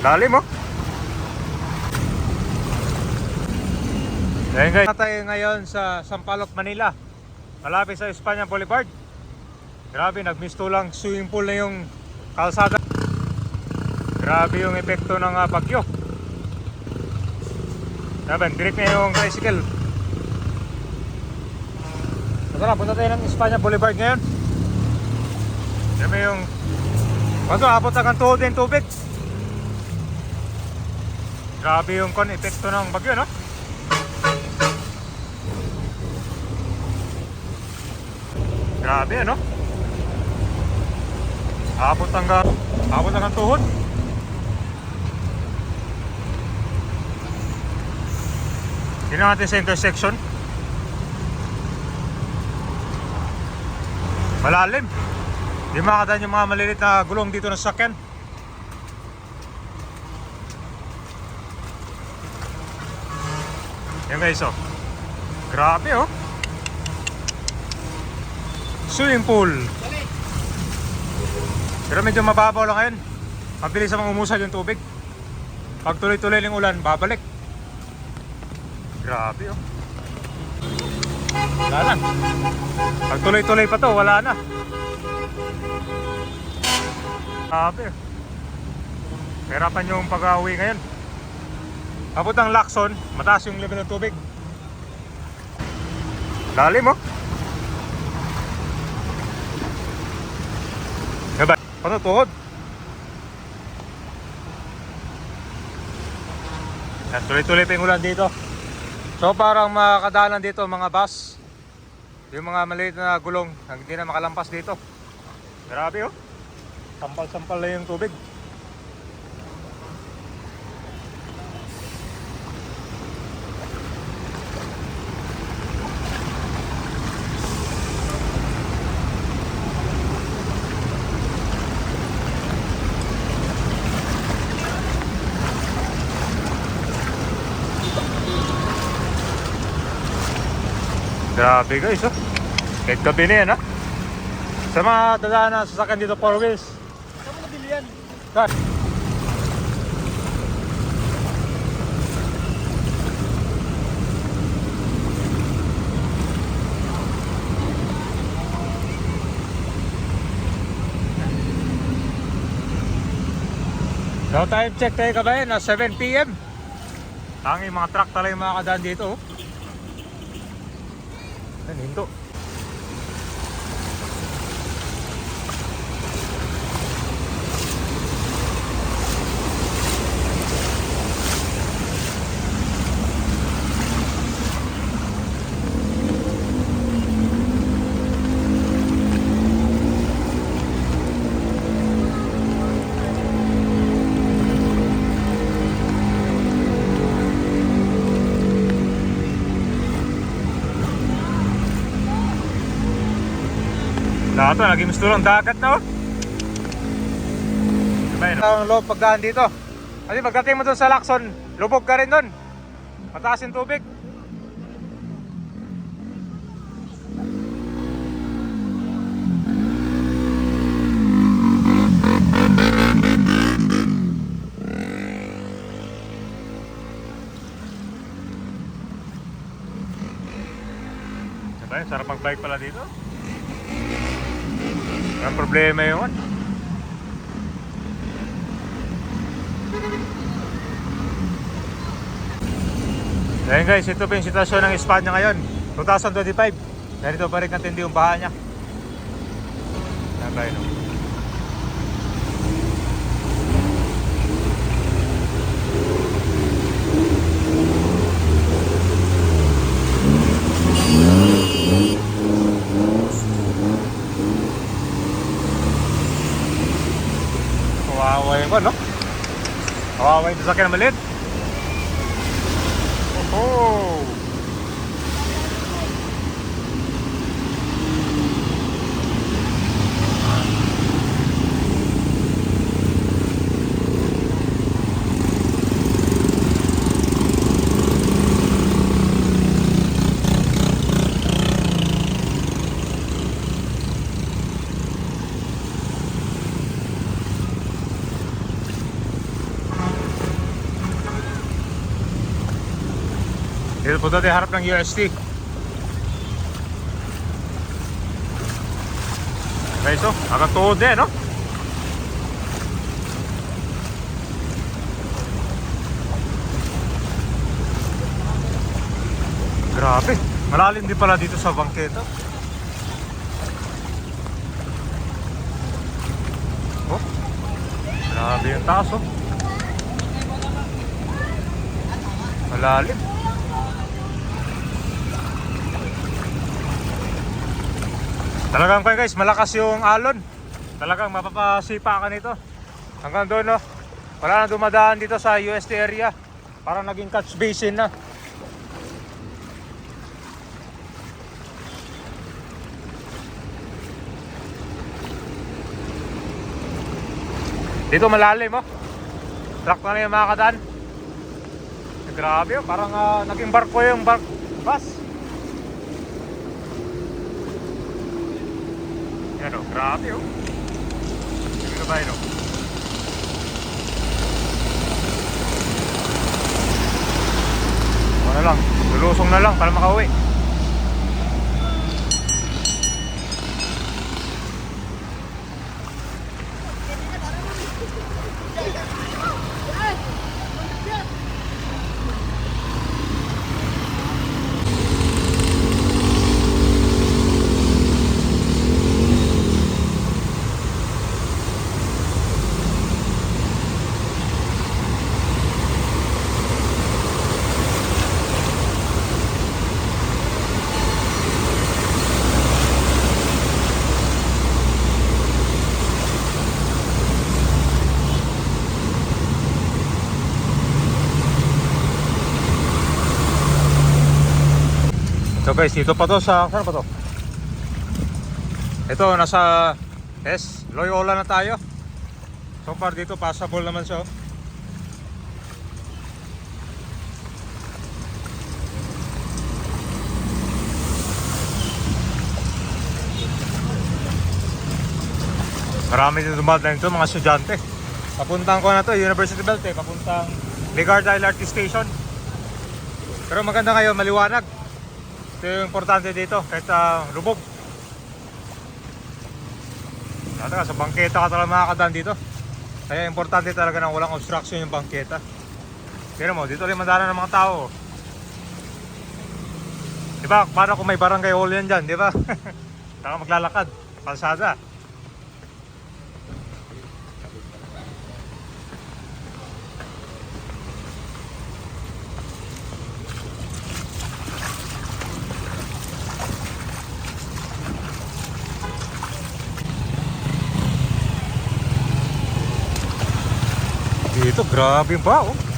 Lalim oh. Ayan guys, tayo ngayon sa Sampaloc, Manila. Malapit sa Espanya Boulevard. Grabe, nagmisto lang swimming pool na yung kalsada. Grabe yung epekto ng ah, bagyo. Sabi, direct na yung tricycle. Tara, punta tayo ng Espanya Boulevard ngayon. Sabi yung... Bago, abot na kang tuhod yung tubig. Grabe yung kon epekto ng bagyo, no? Grabe, ano? Abot hanggang abot hanggang tuhod. Tingnan natin sa intersection. Malalim. Di makakadaan yung mga malilit na gulong dito na sakyan. Yan guys, oh. Grabe, oh. Swimming pool. Pero medyo mababaw lang ngayon. Mabilis ang umusad yung tubig. Pag tuloy-tuloy ng ulan, babalik. Grabe, oh. Wala na. Pag tuloy-tuloy pa to, wala na. Grabe. oh. Hirapan yung pag-uwi ngayon. Abot ng Lacson, mataas yung level ng tubig. Lalim oh. Diba? Ano tuhod? Tuloy-tuloy pa yung ulan dito. So parang makakadalan dito mga bus. Yung mga maliit na gulong, hindi na makalampas dito. Grabe oh. Sampal-sampal na yung tubig. Grabe guys, oh. Kahit gabi na yan, ha? Sa mga dadaan na sasakyan dito, four wheels. Saan mo nabili yan? Saan? Now time check tayo kabayan na 7pm. Tangi mga truck talaga yung mga kadaan dito. Oh. 很灵动 to, naging gusto lang dagat na oh. Sabay, no? Ang loob pagdaan dito. Kasi pagdating mo doon sa Lacson, lubog ka rin doon. Mataas yung tubig. Sarap mag-bike pala dito. Ang problema yun. Ayan guys, ito po yung sitwasyon ng Espanya ngayon. 2025. Ganito pa rin natindi yung baha niya. Ayan yun? oh. Kawawa yung ano? Kawawa yung sasakyan na maliit. Oh! Dito po dati harap ng UST. Guys, oh, agad tuhod din, no? Grabe, malalim din pala dito sa bangketa. Oh, grabe yung taas, oh. Malalim. Talagang kayo guys, malakas yung alon. Talagang mapapasipa ka nito. Hanggang doon no. Wala na dumadaan dito sa UST area. Parang naging catch basin na. Dito malalim oh. Truck na lang yung makakadaan. Grabe oh, parang ah, naging barko yung bark bus. Grabe oh. Ano ba yun oh? Ano lang, lulusong na lang para makauwi. Guys, dito pa to sa, saan pa to? Ito, nasa S, Loyola na tayo. So far dito, passable naman siya. oh. Marami din dumadaan dito, mga estudyante. Papuntang ko na to, University Belt eh, papuntang Ligard LRT Station. Pero maganda ngayon, maliwanag. Ito yung importante dito, kahit uh, lubog. Talaga, sa bangketa ka talaga makakadaan dito. Kaya importante talaga na walang obstruction yung bangketa. Pero mo, dito rin madaanan ng mga tao. Di ba? Para kung may barangay hall yan dyan, di ba? Saka maglalakad, kalsada. Dito, grabe ba oh.